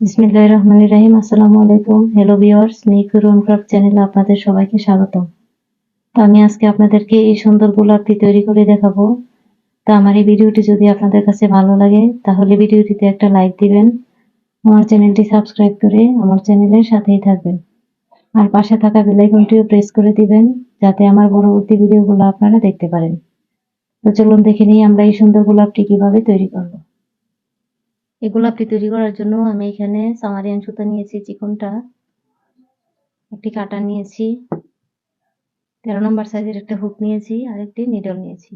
বিসমিল্লাহ রহমান রাহিম। আসসালামু আলাইকুম। হ্যালো ভিওয়ার্স মিকুর ক্রাফট চ্যানেলে আপনাদের সবাইকে স্বাগতম। তো আমি আজকে আপনাদেরকে এই সুন্দর গোলাপটি তৈরি করে দেখাবো। তো আমার এই ভিডিওটি যদি আপনাদের কাছে ভালো লাগে, তাহলে ভিডিওটিতে একটা লাইক দিবেন। আমার চ্যানেলটি সাবস্ক্রাইব করে আমার চ্যানেলের সাথেই থাকবেন। আর পাশে থাকা বেলাইকনটিও প্রেস করে দিবেন, যাতে আমার পরবর্তী ভিডিওগুলো আপনারা দেখতে পারেন। তো চলুন দেখে নিই আমরা এই সুন্দর গোলাপটি কীভাবে তৈরি করব। এই গোলাপটি তৈরি করার জন্য আমি এখানে সামারিয়ান সুতা নিয়েছি, চিকনটা। একটি কাটা নিয়েছি। তেরো নম্বর সাইজের একটা হুক নিয়েছি আর একটি নিডল নিয়েছি।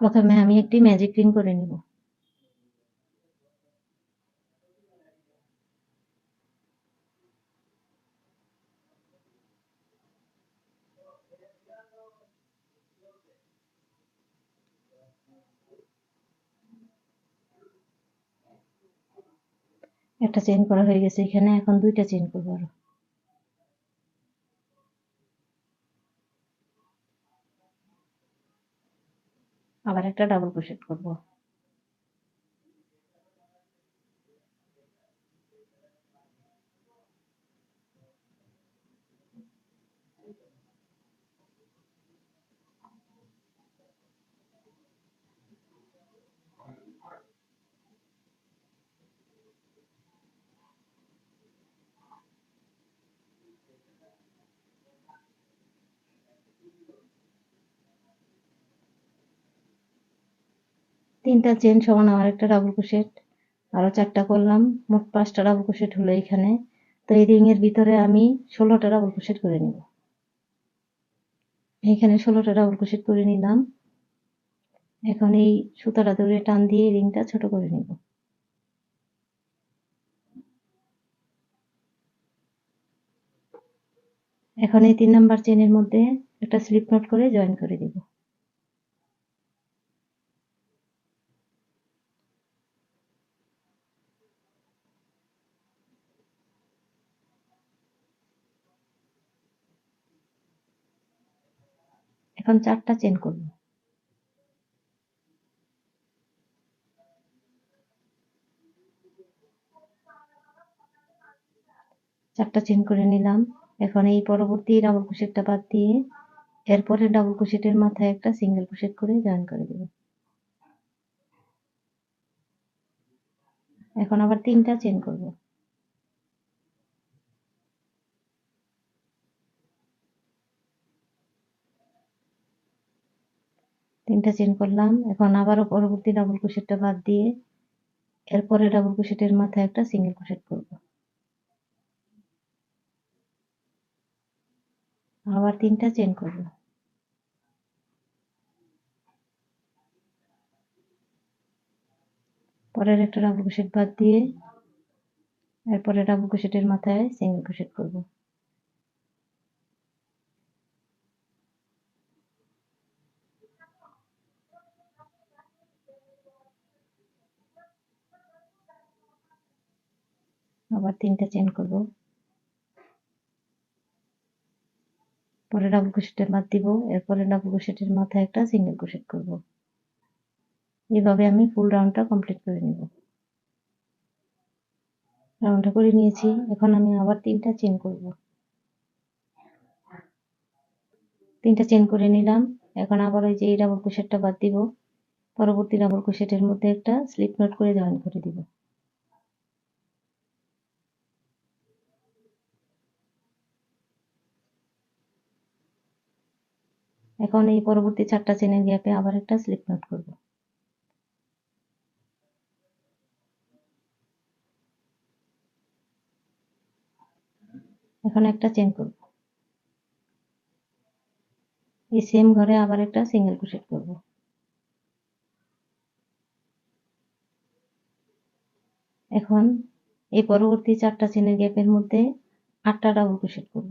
প্রথমে আমি একটি ম্যাজিক রিং করে নেব। একটা চেন করা হয়ে গেছে, এখানে এখন দুইটা চেন করব আরও। আবার একটা ডাবল ক্রোশেট করব। তিনটা চেন সমান আমার একটা ডাবল ক্রোশেট আরও চারটা করলাম, মোট পাঁচটা ডাবল ক্রোশেট হলো এখানে। তো এই রিং এর ভিতরে আমি ষোলোটা ডাবল ক্রোশেট করে নিব। এখানে ষোলোটা ডাবল ক্রোশেট করে নিলাম। এখন এই সুতাটা ধরে টান দিয়ে রিংটা ছোট করে নিব। এখন এই তিন নাম্বার চেনের মধ্যে একটা স্লিপ নট করে জয়েন করে দিব এখন চারটা চেন করব। চারটা চেন করে নিলাম। এখন এই পরবর্তী ডাবল ক্রোশেটটা বাদ দিয়ে এরপরে ডাবল ক্রোশেটের মাথায় একটা সিঙ্গেল ক্রোশেট করে জয়েন করে দেব। এখন আবার তিনটা চেন করব। তিনটা চেন করলাম। এখন আবারও পরবর্তী ডাবল ক্রোশেটটা বাদ দিয়ে এরপরে ডাবল ক্রোশেটের মাথায় একটা সিঙ্গেল ক্রোশেট করব। আবার তিনটা চেন করব। পরের একটা ডাবল ক্রোশেট বাদ দিয়ে এরপরে ডাবল ক্রোশেটের মাথায় সিঙ্গেল ক্রোশেট করব। আবার তিনটা চেন করব। পরে ডাবল ক্রোশেটে বাদ দিব, এরপরে ডাবল ক্রোশেটের মাথায় একটা সিঙ্গেল ক্রোশেট করব। এইভাবে আমি ফুল রাউন্ডটা কমপ্লিট করে নিব। রাউন্ডটা করে নিয়েছি, এখন আমি আবার তিনটা চেন করব। তিনটা চেন করে নিলাম, এখন আবার ওই যে এই ডাবল ক্রোশেটটা বাদ দিব। পরবর্তী ডাবল ক্রোশেটের মধ্যে একটা স্লিপ নট করে জয়েন করে দিব। এখন এই পরবর্তী চারটা চেনের গ্যাপে আবার একটা স্লিপ নট করব। এখন একটা চেন করব। এই সেম ঘরে আবার একটা সিঙ্গেল ক্রোশেট করব। এখন এই পরবর্তী চারটা চেনের গ্যাপের মধ্যে আটটা ডাবল ক্রোশেট করব।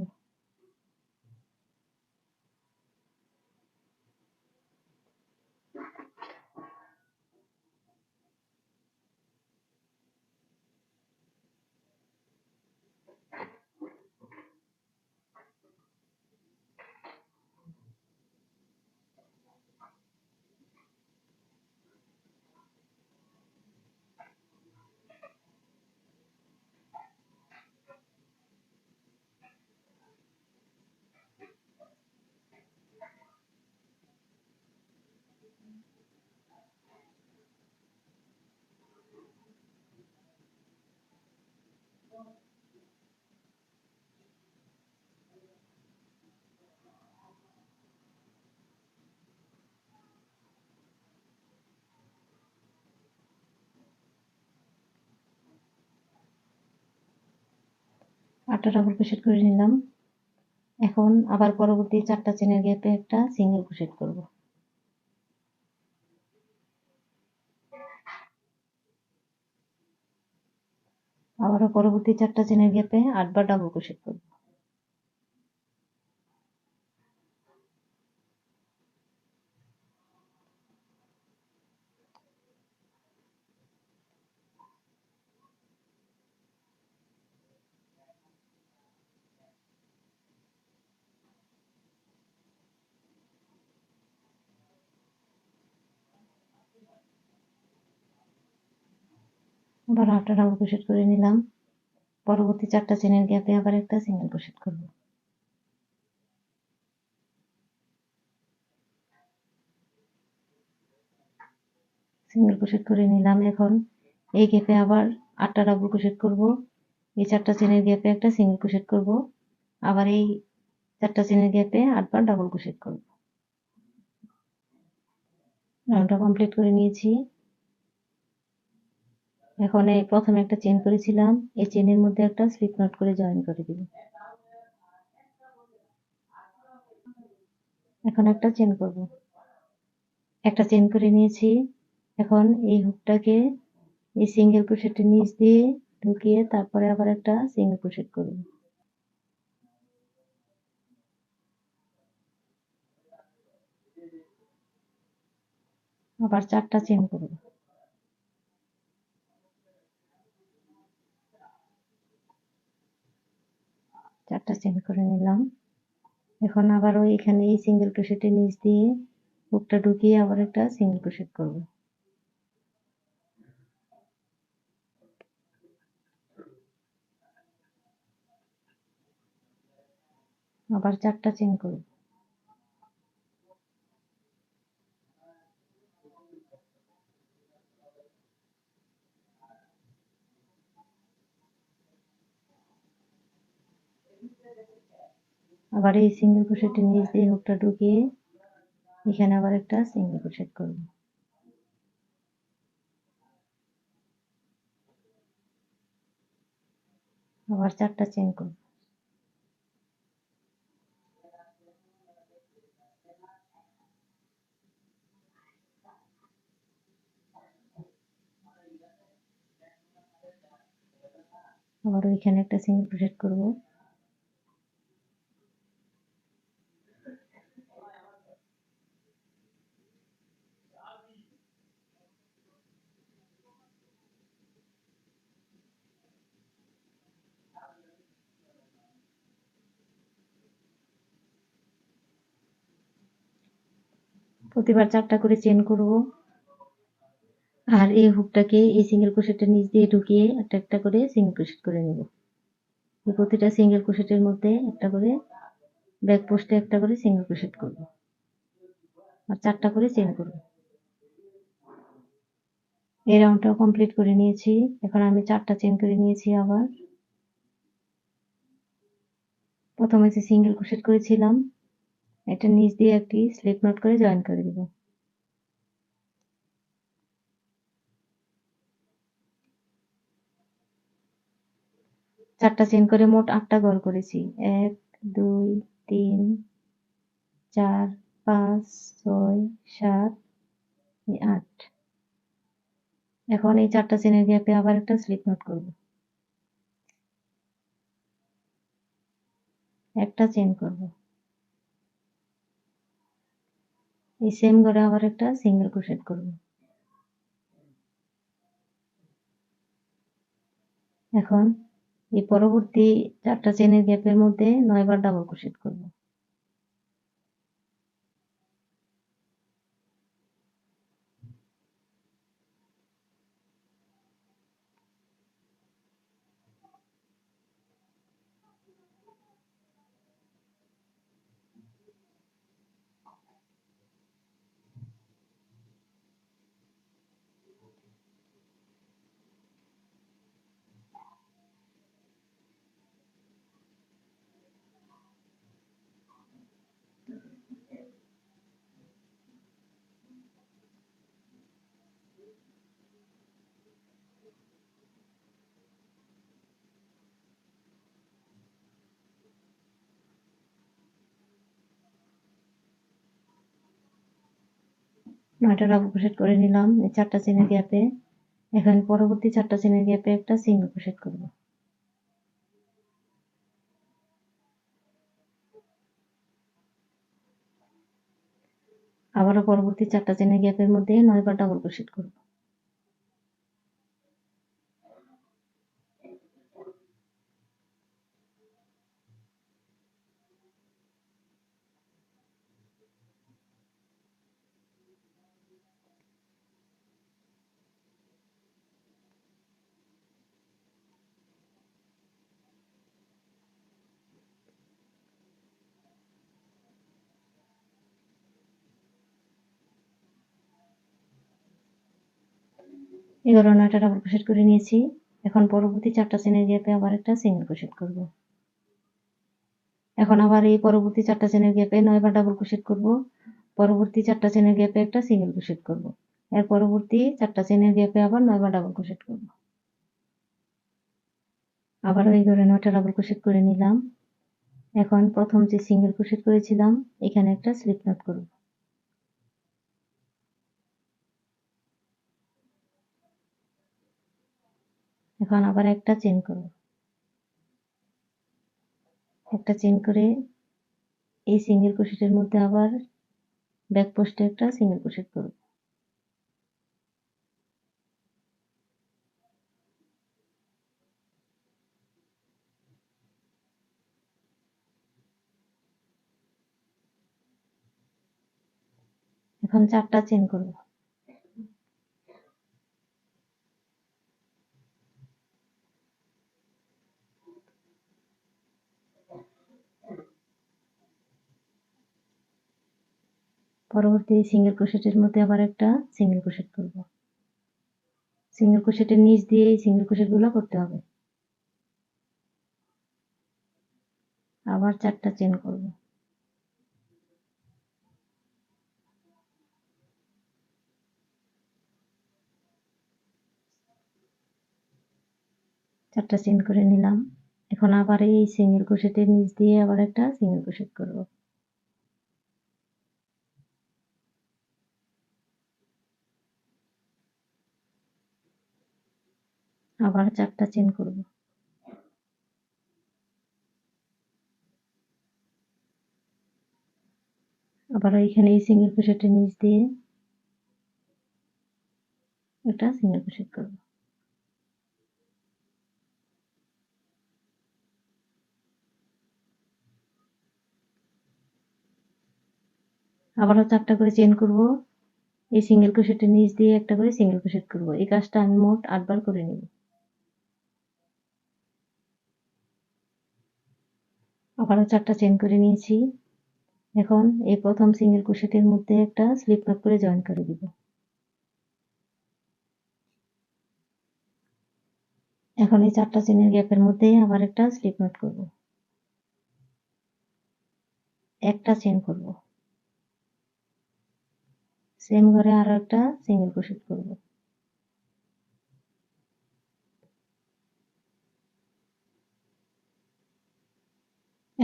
আটটা ডাবল ক্রোশেট করে নিলাম। এখন আবার পরবর্তী চারটা চেনের গ্যাপে একটা সিঙ্গেল ক্রোশেট করব। আবারও পরবর্তী চারটা চেনের গ্যাপে আটবার ডাবল ক্রোশেট করব। আবার আটটা ডাবল ক্রোশেট করে নিলাম। পরবর্তী চারটা চেনের গ্যাপে আবার একটা সিঙ্গেল ক্রোশেট করব। সিঙ্গেল ক্রোশেট করে নিলাম এখন। এই গ্যাপে আবার আটটা ডাবল ক্রোশেট করব। এই চারটা চেনের গ্যাপে একটা সিঙ্গেল ক্রোশেট করব। আবার এই চারটা চেনের গ্যাপে আটবার ডাবল ক্রোশেট করব। রাউন্ডটা কমপ্লিট করে নিয়েছি। এখন এই প্রথমে একটা চেন করেছিলাম, এই চেনের মধ্যে একটা স্লিপ নট করে জয়েন করে দিব। এখন একটা চেন করব। একটা চেন করে নিয়েছি, এখন এই হুকটাকে এই সিঙ্গেল ক্রোশেটের নিচ দিয়ে ঢুকিয়ে তারপরে আবার একটা সিঙ্গেল ক্রোশেট করব। আবার চারটা চেন করব। চারটা চেন করে নিলাম। এখন আবারও এখানে এই সিঙ্গেল ক্রোশেটের নিচ দিয়ে হুকটা ঢুকিয়ে আবার একটা সিঙ্গেল ক্রোশেট করব। আবার চারটা চেন করব। আবার এই সিঙ্গেল ক্রোশেটের নিচ দিয়ে হুকটা ঢুকিয়ে এখানে আবার একটা সিঙ্গেল ক্রোশেট করব। আবার চারটা চেন করব। আবার ওইখানে একটা সিঙ্গেল ক্রোশেট করব। প্রতিবার চারটা করে চেন করব। আর এই হুকটাকে এই সিঙ্গেল ক্রোশেটের নিচ দিয়ে ঢুকিয়ে একটা একটা করে সিঙ্গেল ক্রোশেট করে নেব। এই প্রতিটা সিঙ্গেল ক্রোশেটের মধ্যে একটা করে ব্যাক পোস্টে একটা করে সিঙ্গেল ক্রোশেট করব। আর চারটা করে চেন করব। এই রাউন্ডটাও কমপ্লিট করে নিয়েছি। এখন আমি চারটা চেন করে নিয়েছি আবার। প্রথমে যে সিঙ্গেল ক্রোশেট করেছিলাম এটা নিচ দিয়ে একটি স্লিপ নট করে জয়েন করে দেব। চারটা চেন করে মোট আটটা গড় করেছি। এক, দুই, তিন, চার, পাঁচ, ছয়, সাত, আট। এখন এই চারটা চেনের গ্যাপে আবার একটা স্লিপ নট করব। একটা চেন করব। এই সেম করে আবার একটা সিঙ্গেল ক্রোশেট করব। এখন এই পরবর্তী চারটা চেনের গ্যাপের মধ্যে নয়বার ডাবল ক্রোশেট করব। নয়টা ডাবল ক্রোশেট করে নিলাম এই চারটা চেনের গ্যাপে। এখন পরবর্তী চারটা চেনের গ্যাপে একটা সিং ক্রোশেট করব। আবারও পরবর্তী চারটা চেনের গ্যাপের মধ্যে নয়বার ডাবল ক্রোশেট করব। এগারো নয়টা ডাবল ক্রোশেট করে নিয়েছি। এখন পরবর্তী চারটা চেনের গ্যাপে আবার একটা সিঙ্গেল ক্রোশেট করব। এখন আবার এই পরবর্তী চারটা চেনের গ্যাপে নয়বার ডাবল ক্রোশেট করব। পরবর্তী চারটা চেনের গ্যাপে একটা সিঙ্গেল ক্রোশেট করব। এর পরবর্তী চারটা চেনের গ্যাপে আবার নয়বার ডাবল ক্রোশেট করব। আবারও এই ঘরে নয়টা ডাবল ক্রোশেট করে নিলাম। এখন প্রথম যে সিঙ্গেল ক্রোশেট করেছিলাম, এখানে একটা স্লিপ নট করব। এখন আবার একটা চেন করব একটা চেন করে এই সিঙ্গেল ক্রোশেটের মধ্যে আবার ব্যাক পোস্টে একটা সিঙ্গেল ক্রোশেট করব এখন চারটা চেন করব পরবর্তী সিঙ্গেল ক্রোশেটের মধ্যে আবার একটা সিঙ্গেল ক্রোশেট করব। সিঙ্গেল ক্রোশেটের নিচ দিয়ে এই সিঙ্গেল ক্রোশেটগুলো করতে হবে। আবার চারটা চেন করব। চারটা চেন করে নিলাম। এখন আবার এই সিঙ্গেল ক্রোশেটের নিচ দিয়ে আবার একটা সিঙ্গেল ক্রোশেট করব। আবার চারটা চেন করব। আবার এখানে এই সিঙ্গেল ক্রোশেটের নিচ দিয়ে একটা সিঙ্গেল ক্রোশেট করব। আবারও চারটা করে চেন করব। এই সিঙ্গেল ক্রোশেটের নিচ দিয়ে একটা করে সিঙ্গেল ক্রোশেট করব। এই কাজটা আমি মোট আটবার করে নেব। আবারও চারটা চেন করে নিয়েছি। এখন এই প্রথম সিঙ্গেল ক্রোশেটের মধ্যে একটা স্লিপ নট করে জয়েন করে দিব। এখন এই চারটা চেনের গ্যাপের মধ্যে আবার একটা স্লিপ নট করব। একটা চেন করব। সেম ঘরে আরও একটা সিঙ্গেল ক্রোশেট করব।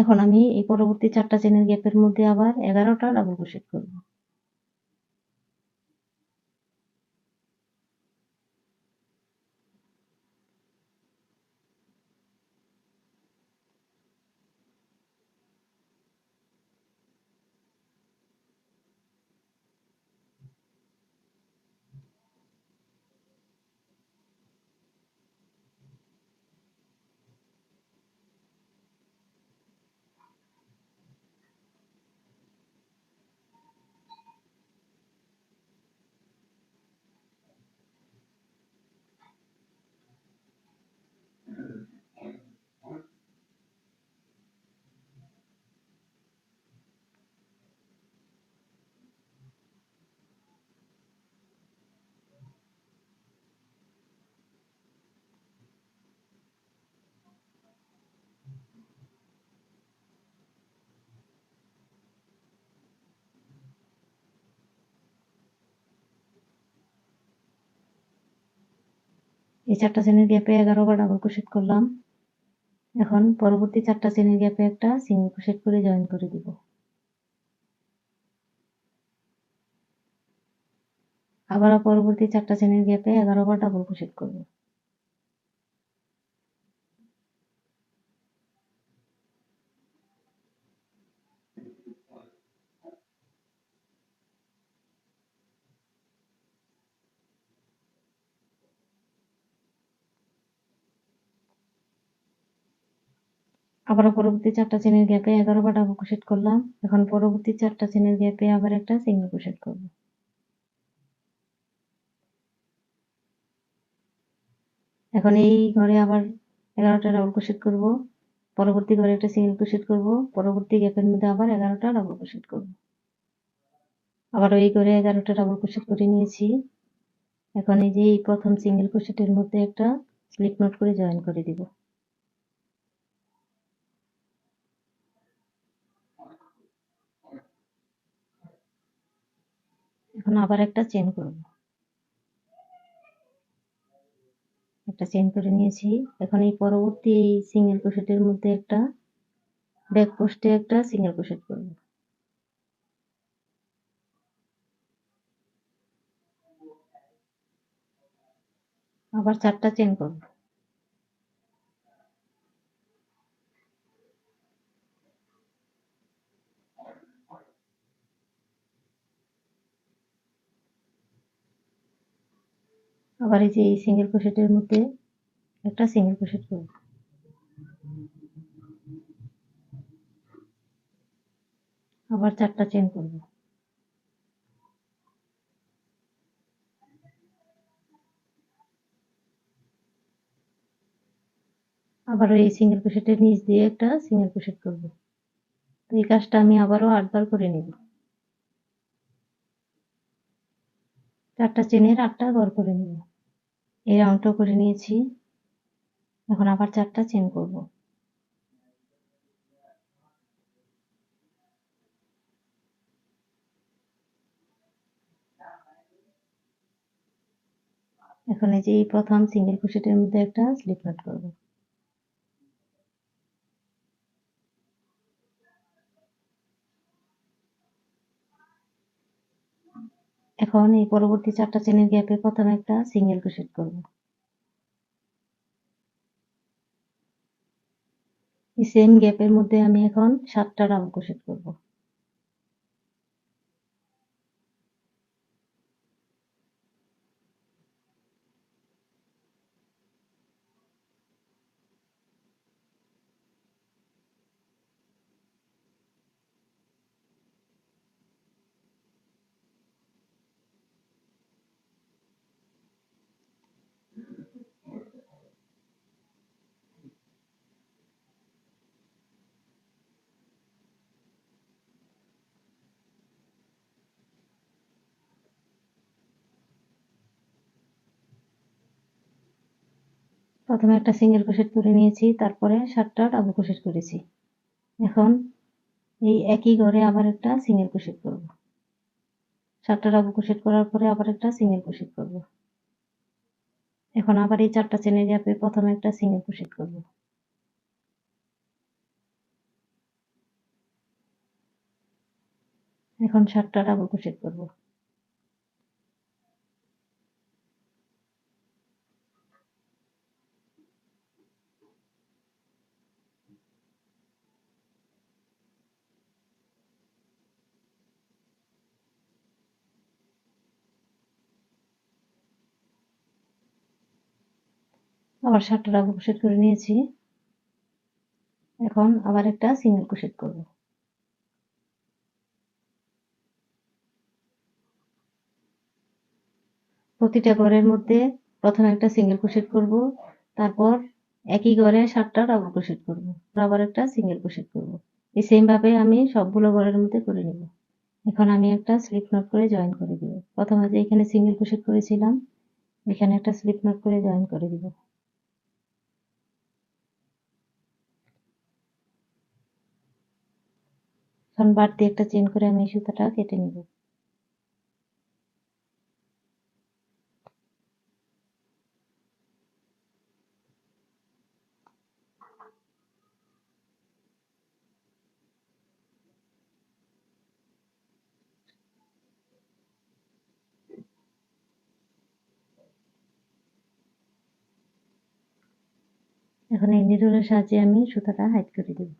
এখন আমি এই পরবর্তী চারটা চেনের গ্যাপের মধ্যে আবার এগারোটা ডাবল ক্রোশেট করব। এই চারটা চেনের গ্যাপে এগারো বার ডাবল ক্রোশেট করলাম। এখন পরবর্তী চারটা চেনের গ্যাপে একটা সিঙ্গেল ক্রোশেট করে জয়েন করে দিব। আবার পরবর্তী চারটা চেনের গ্যাপে এগারো বার ডাবল ক্রোশেট করব। আবারও পরবর্তী চারটা চেনের গ্যাপে এগারো বার ডাবল ক্রোশেট করলাম। এখন পরবর্তী চারটা চেনের গ্যাপে আবার একটা সিঙ্গেল ক্রোশেট করব। এখন এই ঘরে আবার এগারোটা ডাবল ক্রোশেট করব। পরবর্তী ঘরে একটা সিঙ্গেল ক্রোশেট করব। পরবর্তী গ্যাপের মধ্যে আবার এগারোটা ডাবল ক্রোশেট করব। আবার এই ঘরে এগারোটা ডাবল ক্রোশেট করে নিয়েছি। এখন এই যে এই প্রথম সিঙ্গেল ক্রোশেটের মধ্যে একটা স্লিপ নোট করে জয়েন করে দিব। এখন আবার একটা চেন করব। একটা চেন করে নিয়েছি। এখন এই পরবর্তী সিঙ্গেল ক্রোশেটের মধ্যে একটা ব্যাক পোস্টে একটা সিঙ্গেল ক্রোশেট করব। আবার চারটা চেন করব। আবার এই যে এই সিঙ্গেল ক্রোশেটের মধ্যে একটা সিঙ্গেল ক্রোশেট করব। আবার চারটা চেন করব। আবার এই সিঙ্গেল ক্রোশেটের নিচ দিয়ে একটা সিঙ্গেল ক্রোশেট করব। তো এই কাজটা আমি আবারও আটবার করে নেব। চারটা চেনের আটটা ঘর করে নেব। এই রাউন্ডটা করে নিয়েছি। এখন আবার চারটা চেন করব। এখন এই যে এই প্রথম সিঙ্গেল ক্রোশেটের মধ্যে একটা স্লিপ নট করব। এখন এই পরবর্তী চারটা চেনের গ্যাপে প্রথমে একটা সিঙ্গেল ক্রোশেট করব। সেম গ্যাপের মধ্যে আমি এখন সাতটা ডাবল ক্রোশেট করব। প্রথমে একটা সিঙ্গেল ক্রোশেট করে নিয়েছি, তারপরে সাতটা ডাবল ক্রোশেট করেছি। এখন এই একই ঘরে আবার একটা সিঙ্গেল ক্রোশেট করব। সাতটা ডাবল ক্রোশেট করার পরে আবার একটা সিঙ্গেল ক্রোশেট করব। এখন আবার এই চারটা চেনের গ্যাপে প্রথমে একটা সিঙ্গেল ক্রোশেট করব। এখন সাতটা ডাবল ক্রোশেট করব। আবার সাতটা ডাবল ক্রোশেট করে নিয়েছি। এখন আবার একটা সিঙ্গেল ক্রোশেট করব। প্রতিটা ঘরের মধ্যে প্রথমে একটা সিঙ্গেল ক্রোশেট করব, তারপর একই ঘরে সাতটা ডাবল ক্রোশেট করব, আবার একটা সিঙ্গেল ক্রোশেট করব। এই সেম ভাবে আমি সবগুলো ঘরের মধ্যে করে নিব। এখন আমি একটা স্লিপ নট করে জয়েন করে দিব। প্রথমে যে এখানে সিঙ্গেল ক্রোশেট করেছিলাম, এখানে একটা স্লিপ নট করে জয়েন করে দিব। এখন বাড়তি একটা চেন করে আমি সুতাটা কেটে নিব। এখন এই নিডলের সাহায্যে আমি সুতাটা হাইট করে দেবো।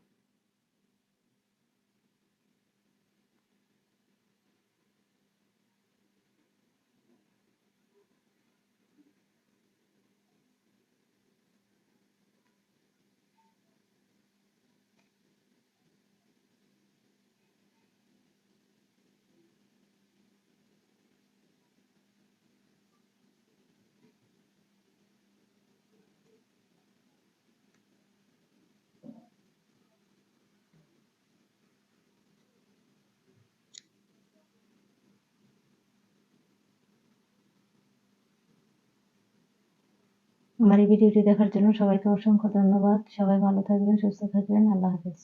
আমার এই ভিডিওটি দেখার জন্য সবাইকে অসংখ্য ধন্যবাদ। সবাই ভালো থাকবেন, সুস্থ থাকবেন। আল্লাহ হাফেজ।